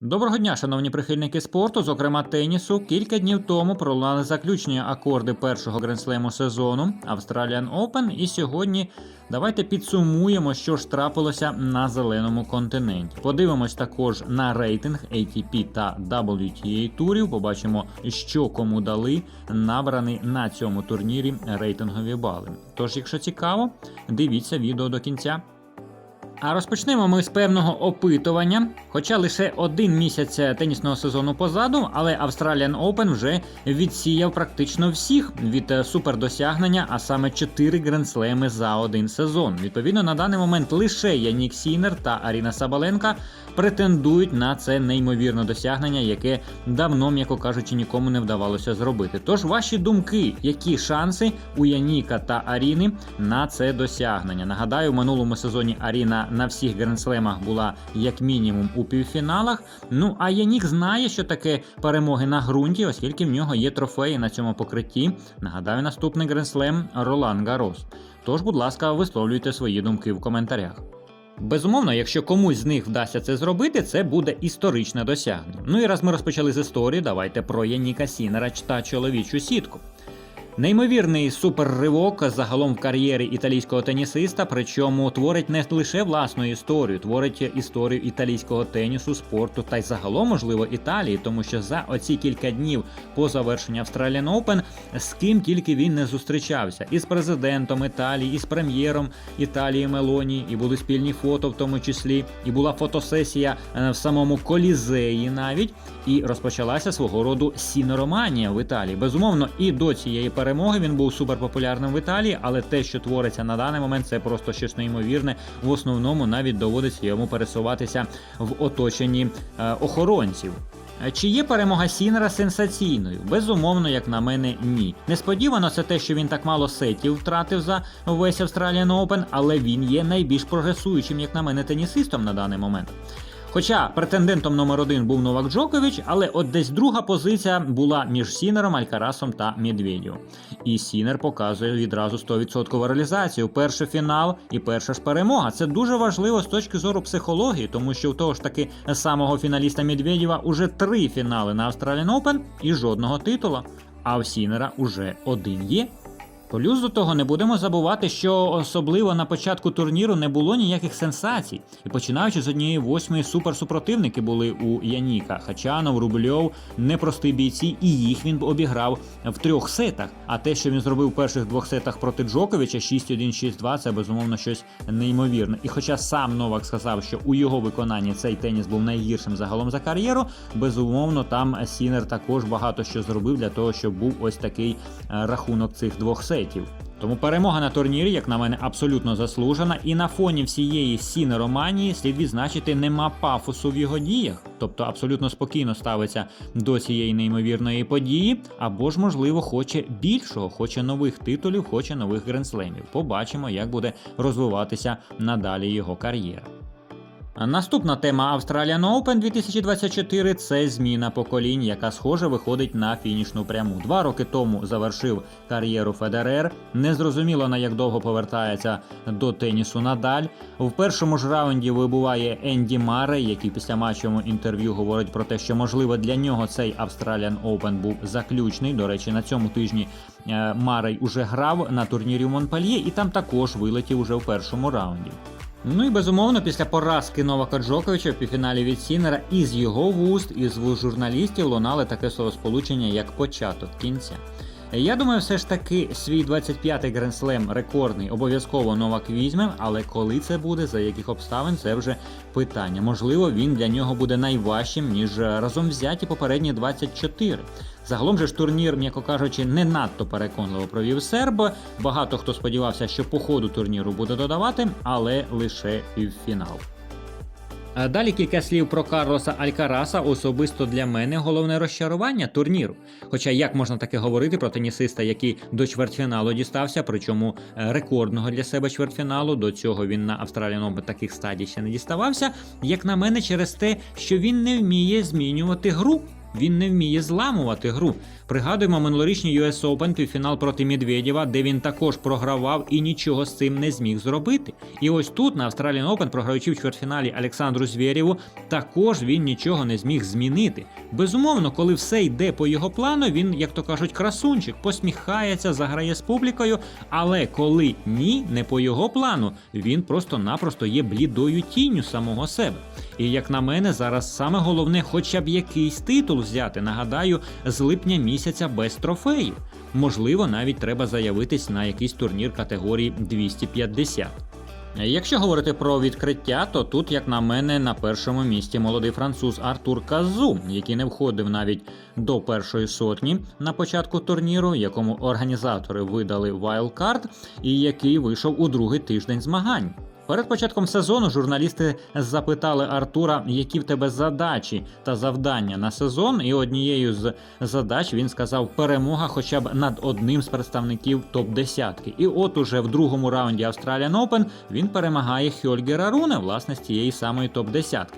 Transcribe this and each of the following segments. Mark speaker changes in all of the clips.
Speaker 1: Доброго дня, шановні прихильники спорту, зокрема тенісу. Кілька днів тому пролунали заключні акорди першого гренслему сезону Australian Open. І сьогодні давайте підсумуємо, що ж трапилося на зеленому континенті. Подивимось також на рейтинг ATP та WTA турів. Побачимо, що кому дали набрані на цьому турнірі рейтингові бали. Тож, якщо цікаво, дивіться відео до кінця. А розпочнемо ми з певного опитування. Хоча лише один місяць тенісного сезону позаду, але Australian Open вже відсіяв практично всіх від супердосягнення, а саме 4 гренслеми за один сезон. Відповідно, на даний момент лише Янік Сінер та Аріна Сабаленка претендують на це неймовірне досягнення, яке давно, м'яко кажучи, нікому не вдавалося зробити. Тож ваші думки, які шанси у Яніка та Аріни на це досягнення? Нагадаю, в минулому сезоні Аріна на всіх гренслемах була як мінімум у півфіналах. Ну а Янік знає, що таке перемоги на ґрунті, оскільки в нього є трофеї на цьому покритті. Нагадаю, наступний гренслем Ролан Гарос. Тож, будь ласка, висловлюйте свої думки в коментарях. Безумовно, якщо комусь з них вдасться це зробити, це буде історичне досягнення. Ну і раз ми розпочали з історії, давайте про Яніка Сінера та чоловічу сітку. Неймовірний суперривок загалом в кар'єрі італійського тенісиста, причому творить не лише власну історію, творить історію італійського тенісу, спорту та й загалом, можливо, Італії, тому що за оці кілька днів по завершенню Australian Open з ким тільки він не зустрічався, і з президентом Італії, і з прем'єром Італії Мелоні, і були спільні фото, в тому числі, і була фотосесія е, в самому колізеї навіть. І розпочалася свого роду сінероманія в Італії. Безумовно, і до цієї перемоги він був суперпопулярним в Італії, але те, що твориться на даний момент, це просто щось неймовірне. В основному навіть доводиться йому пересуватися в оточенні е, охоронців. Е, Чи є перемога Сінера сенсаційною? Безумовно, як на мене, ні. Несподівано це те, що він так мало сетів втратив за весь Australian Open, але він є найбільш прогресуючим, як на мене, тенісистом на даний момент. Хоча претендентом номер один був Новак Джокович, але от десь друга позиція була між Сінером, Алькарасом та Медведєв. І Сінер показує відразу 100% реалізацію. Перший фінал і перша ж перемога. Це дуже важливо з точки зору психології, тому що у того ж таки самого фіналіста Медведєва уже три фінали на Australian Open і жодного титула. А в Сінера уже один є. Плюс до того не будемо забувати, що особливо на початку турніру не було ніяких сенсацій. І починаючи з однієї восьмої суперсупротивники були у Яніка. Хачанов, Рубльов, непрості бійці, і їх він обіграв в трьох сетах. А те, що він зробив в перших двох сетах проти Джоковича, 6-1, 6-2, це безумовно щось неймовірне. І хоча сам Новак сказав, що у його виконанні цей теніс був найгіршим загалом за кар'єру, безумовно, там Сінер також багато що зробив для того, щоб був ось такий е, рахунок цих двох сетів. Тому перемога на турнірі, як на мене, абсолютно заслужена, і на фоні всієї сінероманії слід відзначити, нема пафосу в його діях, тобто абсолютно спокійно ставиться до цієї неймовірної події, або ж, можливо, хоче більшого, хоче нових титулів, хоче нових гренслемів. Побачимо, як буде розвиватися надалі його кар'єра. Наступна тема Australian Open 2024 це зміна поколінь, яка схоже виходить на фінішну пряму. Два роки тому завершив кар'єру Федерер. Незрозуміло на як довго повертається до тенісу Надаль. В першому ж раунді вибуває Енді Марей, який після матчового інтерв'ю говорить про те, що можливо для нього цей Australian Open був заключний. До речі, на цьому тижні е, Марей уже грав на турнірі в Монпельє, і там також вилетів уже в першому раунді. Ну і безумовно, після поразки Новака Джоковича в півфіналі від Сінера із його вуст, із вуст журналістів лунали таке словосполучення, як початок кінця. Я думаю, все ж таки свій 25-й гренслем рекордний обов'язково Новак візьме, але коли це буде, за яких обставин, це вже питання. Можливо, він для нього буде найважчим, ніж разом взяті попередні 24. Загалом же ж турнір, м'яко кажучи, не надто переконливо провів серб. Багато хто сподівався, що по ходу турніру буде додавати, але лише півфінал. А Далі кілька слів про Карлоса Алькараса. Особисто для мене головне розчарування турніру. Хоча як можна таке говорити про тенісиста, який до чвертьфіналу дістався, причому е, рекордного для себе чвертьфіналу. До цього він на Австраліан Open таких стадій ще не діставався. Як на мене, через те, що він не вміє змінювати гру. Він не вміє зламувати гру. Пригадуємо минулорічний US Open півфінал проти Медведєва, де він також програвав і нічого з цим не зміг зробити. І ось тут на Australian Open, програючи в чвертьфіналі Олександру Звєрєву, також він нічого не зміг змінити. Безумовно, коли все йде по його плану, він, як то кажуть, красунчик, посміхається, заграє з публікою. Але коли ні, не по його плану, він просто-напросто є блідою тінню самого себе. І як на мене, зараз саме головне, хоча б якийсь титул взяти. Нагадаю, з липня місяця без трофеїв. Можливо, навіть треба заявитись на якийсь турнір категорії 250. Якщо говорити про відкриття, то тут, як на мене, на першому місці молодий француз Артур Казу, який не входив навіть до першої сотні на початку турніру, якому організатори видали вайлдкарт, і який вийшов у другий тиждень змагань. Перед початком сезону журналісти запитали Артура, які в тебе задачі та завдання на сезон. І однією з задач він сказав перемога хоча б над одним з представників топ 10 І от уже в другому раунді Australian Open він перемагає Хьольгера Руне, власне, з тієї самої топ 10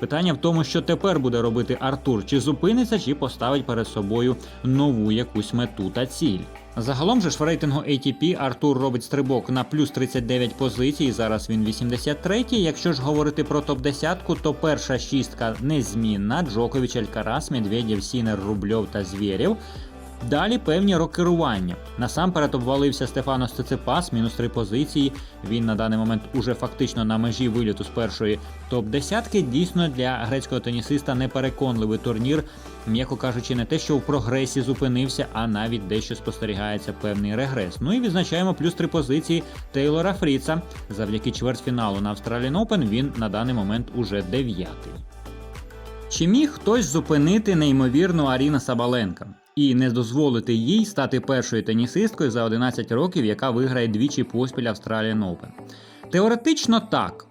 Speaker 1: Питання в тому, що тепер буде робити Артур, чи зупиниться, чи поставить перед собою нову якусь мету та ціль. Загалом же ж в рейтингу ATP Артур робить стрибок на плюс 39 позицій. Зараз він 83-й. Якщо ж говорити про топ-10, то перша шістка незмінна: Джокович, Алькарас, Медведєв, Сінер, Рубльов та Звєрєв. Далі певні рокерування. Насамперед обвалився Стефано Стецепас, мінус 3 позиції. Він на даний момент уже фактично на межі виліту з першої топ-10. Дійсно для грецького тенісиста непереконливий турнір, м'яко кажучи, не те, що в прогресі зупинився, а навіть дещо спостерігається певний регрес. Ну і відзначаємо плюс 3 позиції Тейлора Фріца. Завдяки чвертьфіналу на Australian Open він на даний момент уже дев'ятий. Чи міг хтось зупинити неймовірну Аріна Сабаленка і не дозволити їй стати першою тенісисткою за 11 років, яка виграє двічі поспіль Australian Open? Теоретично так.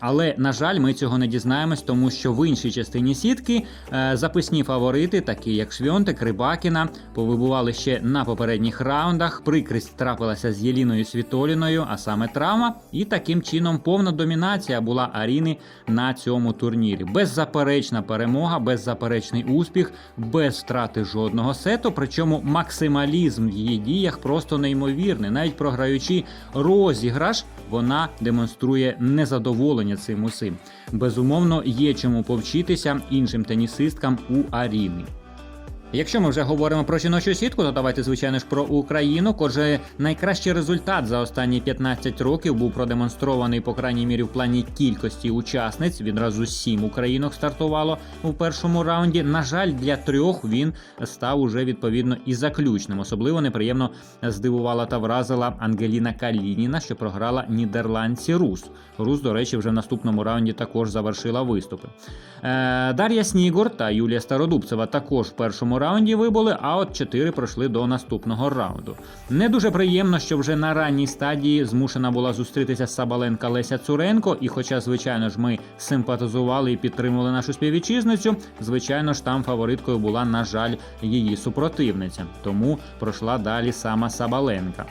Speaker 1: Але на жаль, ми цього не дізнаємось, тому що в іншій частині сітки е, записні фаворити, такі як Швьонтик, Рибакіна, повибували ще на попередніх раундах. Прикрість трапилася з Єліною Світоліною, а саме травма. І таким чином повна домінація була Аріни на цьому турнірі. Беззаперечна перемога, беззаперечний успіх, без втрати жодного сету. Причому максималізм в її діях просто неймовірний. Навіть програючи розіграш, вона демонструє незадоволення цим усім. Безумовно, є чому повчитися іншим тенісисткам у Аріни. Якщо ми вже говоримо про жіночу сітку, то давайте, звичайно ж, про Україну. Отже, найкращий результат за останні 15 років був продемонстрований, по крайній мірі, в плані кількості учасниць. Відразу сім українок стартувало у першому раунді. На жаль, для трьох він став уже відповідно і заключним. Особливо неприємно здивувала та вразила Ангеліна Калініна, що програла нідерландці Рус. Рус, до речі, вже в наступному раунді також завершила виступи. Е, Дар'я Снігур та Юлія Стародубцева також в першому раунді вибули, а от чотири пройшли до наступного раунду. Не дуже приємно, що вже на ранній стадії змушена була зустрітися Сабаленка Леся Цуренко. І, хоча, звичайно ж, ми симпатизували і підтримували нашу співвітчизницю, звичайно ж, там фавориткою була, на жаль, її супротивниця. Тому пройшла далі сама Сабаленка.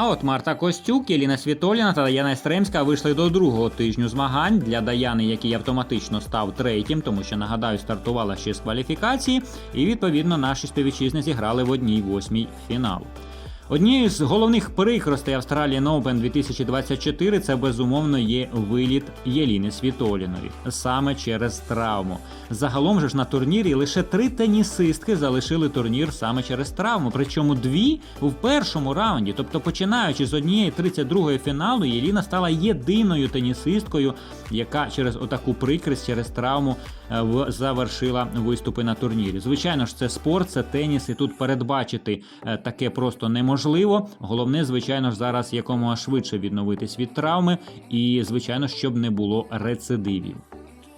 Speaker 1: А от Марта Костюк, Єліна Світоліна та Даяна Естремська вийшли до другого тижню змагань для Даяни, який автоматично став третім, тому що нагадаю, стартувала ще з кваліфікації, і відповідно наші співвітчизниці грали в одній восьмій фіналу. Однією з головних прикростей Australian Open 2024 це безумовно є виліт Єліни Світоліної саме через травму. Загалом же ж на турнірі лише три тенісистки залишили турнір саме через травму. Причому дві в першому раунді. Тобто, починаючи з однієї 32-ї фіналу, Єліна стала єдиною тенісисткою, яка через отаку прикрість, через травму завершила виступи на турнірі. Звичайно ж, це спорт, це теніс, і тут передбачити е, таке просто неможливо. Головне, звичайно ж, зараз якомога швидше відновитись від травми, і звичайно, щоб не було рецидивів.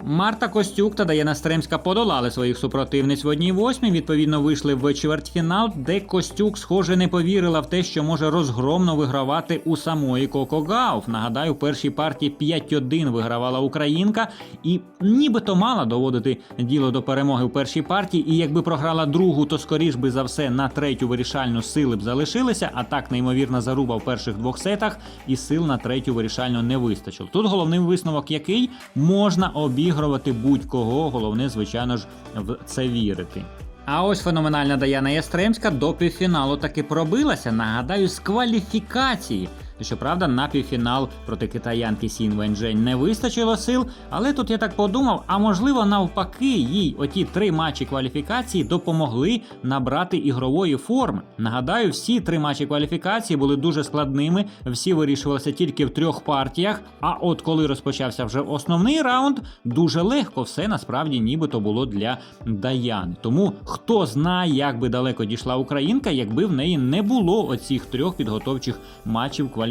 Speaker 1: Марта Костюк та Даяна Стремська подолали своїх супротивниць в одній восьмій. Відповідно, вийшли в чвертьфінал, де Костюк, схоже, не повірила в те, що може розгромно вигравати у самої Коко Гауф. Нагадаю, в першій партії 5-1 вигравала українка, і нібито мала доводити діло до перемоги в першій партії. І якби програла другу, то скоріш би за все на третю вирішальну сили б залишилися. А так неймовірна заруба в перших двох сетах, і сил на третю вирішальну не вистачило. Тут головний висновок, який можна обіграти обігрувати будь-кого. Головне, звичайно ж, в це вірити. А ось феноменальна Даяна Ястремська до півфіналу таки пробилася. Нагадаю, з кваліфікації. Щоправда, на півфінал проти китаянки Сін Венджень не вистачило сил, але тут я так подумав: а можливо, навпаки, їй оті три матчі кваліфікації допомогли набрати ігрової форми. Нагадаю, всі три матчі кваліфікації були дуже складними, всі вирішувалися тільки в трьох партіях. А от коли розпочався вже основний раунд, дуже легко все насправді нібито було для Даян. Тому хто знає, як би далеко дійшла Українка, якби в неї не було оцих трьох підготовчих матчів кваліфікації.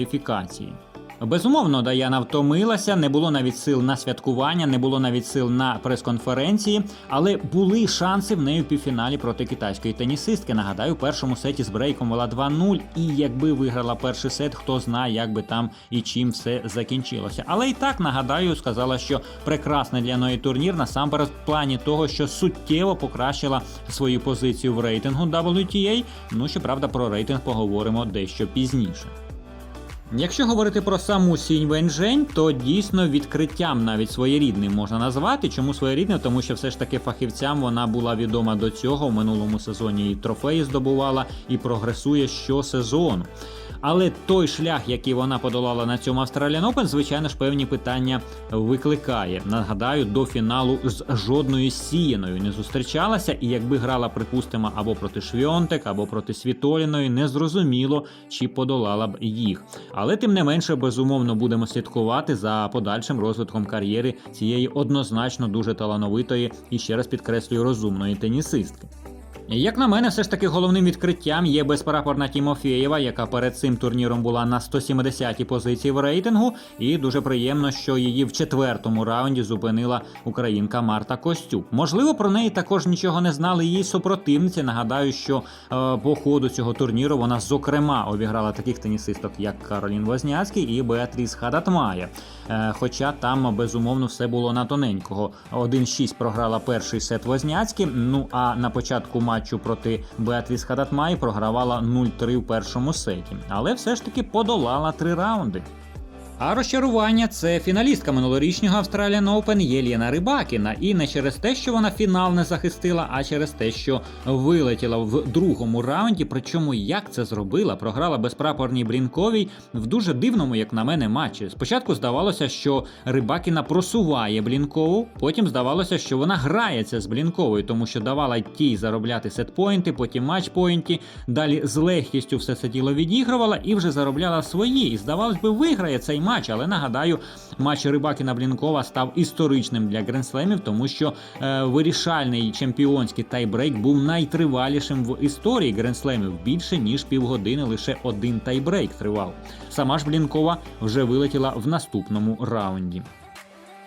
Speaker 1: Безумовно, Даяна втомилася, не було навіть сил на святкування, не було навіть сил на прес-конференції, але були шанси в неї в півфіналі проти китайської тенісистки. Нагадаю, в першому сеті з брейком вела 2-0, і якби виграла перший сет, хто знає, як би там і чим все закінчилося. Але і так нагадаю, сказала, що прекрасний для неї турнір насамперед в плані того, що суттєво покращила свою позицію в рейтингу WTA. Ну щоправда, про рейтинг поговоримо дещо пізніше. Якщо говорити про саму Сінь Венжень, то дійсно відкриттям навіть своєрідним можна назвати. Чому своєрідне? Тому що все ж таки фахівцям вона була відома до цього. В минулому сезоні і трофеї здобувала і прогресує щосезону. Але той шлях, який вона подолала на цьому Australian Open, звичайно ж певні питання викликає. Нагадаю, до фіналу з жодною сіяною не зустрічалася, і якби грала, припустимо, або проти Швіонтек, або проти Світоліної, незрозуміло, чи подолала б їх. Але тим не менше, безумовно, будемо слідкувати за подальшим розвитком кар'єри цієї однозначно дуже талановитої і ще раз підкреслюю розумної тенісистки. Як на мене, все ж таки головним відкриттям є безпрапорна Тімофєєва, яка перед цим турніром була на 170-й позиції в рейтингу, і дуже приємно, що її в четвертому раунді зупинила українка Марта Костюк. Можливо, про неї також нічого не знали її супротивниці. Нагадаю, що е, по ходу цього турніру вона зокрема обіграла таких тенісисток, як Каролін Возняцький і Беатріс Хадатмая. Е, хоча там безумовно все було на тоненького. 1-6 програла перший сет Возняцькі. Ну а на початку матчу проти Беатріс Хадатмай програвала 0-3 в першому сеті, але все ж таки подолала три раунди. А розчарування це фіналістка минулорічнього Australian Open Єлєна Рибакіна. І не через те, що вона фінал не захистила, а через те, що вилетіла в другому раунді. Причому як це зробила, програла безпрапорній Брінковій в дуже дивному, як на мене, матчі. Спочатку здавалося, що Рибакіна просуває Блінкову, потім здавалося, що вона грається з Блінковою, тому що давала тій заробляти сетпоінти, потім матчпоінти. Далі з легкістю все це діло відігрувала і вже заробляла свої. І здавалось би, виграє цей матч. Але нагадаю, матч Рибакіна Блінкова став історичним для гренслемів, тому що е, вирішальний чемпіонський тайбрейк був найтривалішим в історії гренслемів. Більше ніж півгодини лише один тайбрейк тривав. Сама ж Блінкова вже вилетіла в наступному раунді.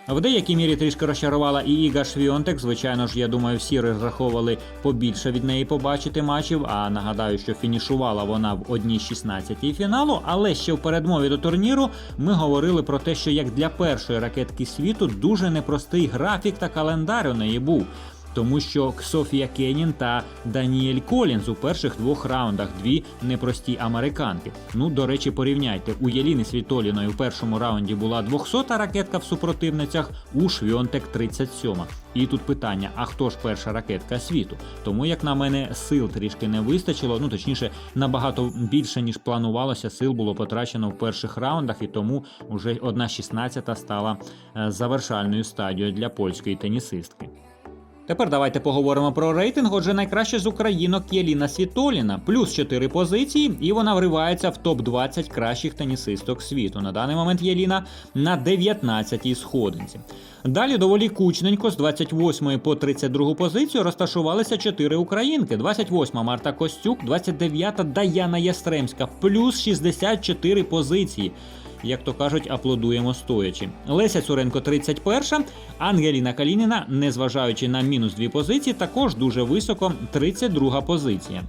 Speaker 1: В деякій мірі трішки розчарувала і Іга Швіонтек. Звичайно ж, я думаю, всі розраховували побільше від неї побачити матчів. А нагадаю, що фінішувала вона в одній 16 фіналу. Але ще в передмові до турніру ми говорили про те, що як для першої ракетки світу дуже непростий графік та календар у неї був. Тому що Софія Кенін та Даніель Колінз у перших двох раундах дві непрості американки. Ну, до речі, порівняйте, у Єліни Світоліної в першому раунді була 200-та ракетка в супротивницях, у Швьонтек 37. І тут питання: а хто ж перша ракетка світу? Тому, як на мене, сил трішки не вистачило. Ну точніше, набагато більше ніж планувалося, сил було потрачено в перших раундах, і тому вже одна 16 стала е, завершальною стадією для польської тенісистки. Тепер давайте поговоримо про рейтинг. Отже, найкраще з українок Єліна Світоліна, плюс 4 позиції, і вона вривається в топ-20 кращих тенісисток світу. На даний момент Єліна на 19-й сходинці. Далі доволі кучненько з 28 по 32 позицію розташувалися 4 українки: 28 Марта Костюк, 29 Даяна Ястремська, плюс 64 позиції як то кажуть, аплодуємо стоячи. Леся Цуренко 31, Ангеліна Калініна, незважаючи на мінус дві позиції, також дуже високо 32 позиція.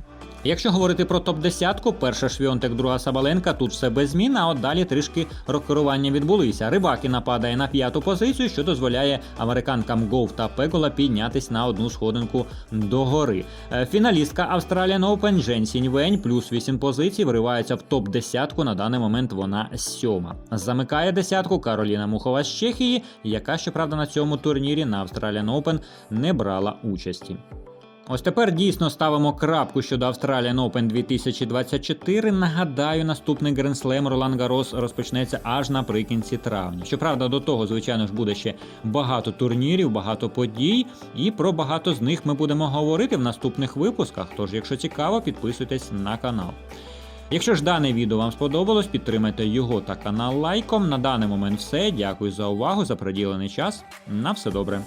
Speaker 1: Якщо говорити про топ-10, перша Швіонтек, друга Сабаленка, тут все без змін, а от далі трішки рокерування відбулися. Рибакіна падає на п'яту позицію, що дозволяє американкам Гов та Пегола піднятись на одну сходинку догори. Е, Фіналістка Australian Open Жень Сіньвень плюс 8 позицій вривається в топ-10. На даний момент вона сьома. Замикає десятку Кароліна Мухова з Чехії, яка, щоправда, на цьому турнірі на Australian Open не брала участі. Ось тепер дійсно ставимо крапку щодо Australian Open 2024. Нагадаю, наступний гренслем Ролан Гарос розпочнеться аж наприкінці травня. Щоправда, до того, звичайно ж, буде ще багато турнірів, багато подій, і про багато з них ми будемо говорити в наступних випусках. Тож, якщо цікаво, підписуйтесь на канал. Якщо ж дане відео вам сподобалось, підтримайте його та канал лайком. На даний момент все. Дякую за увагу, за приділений час. На все добре.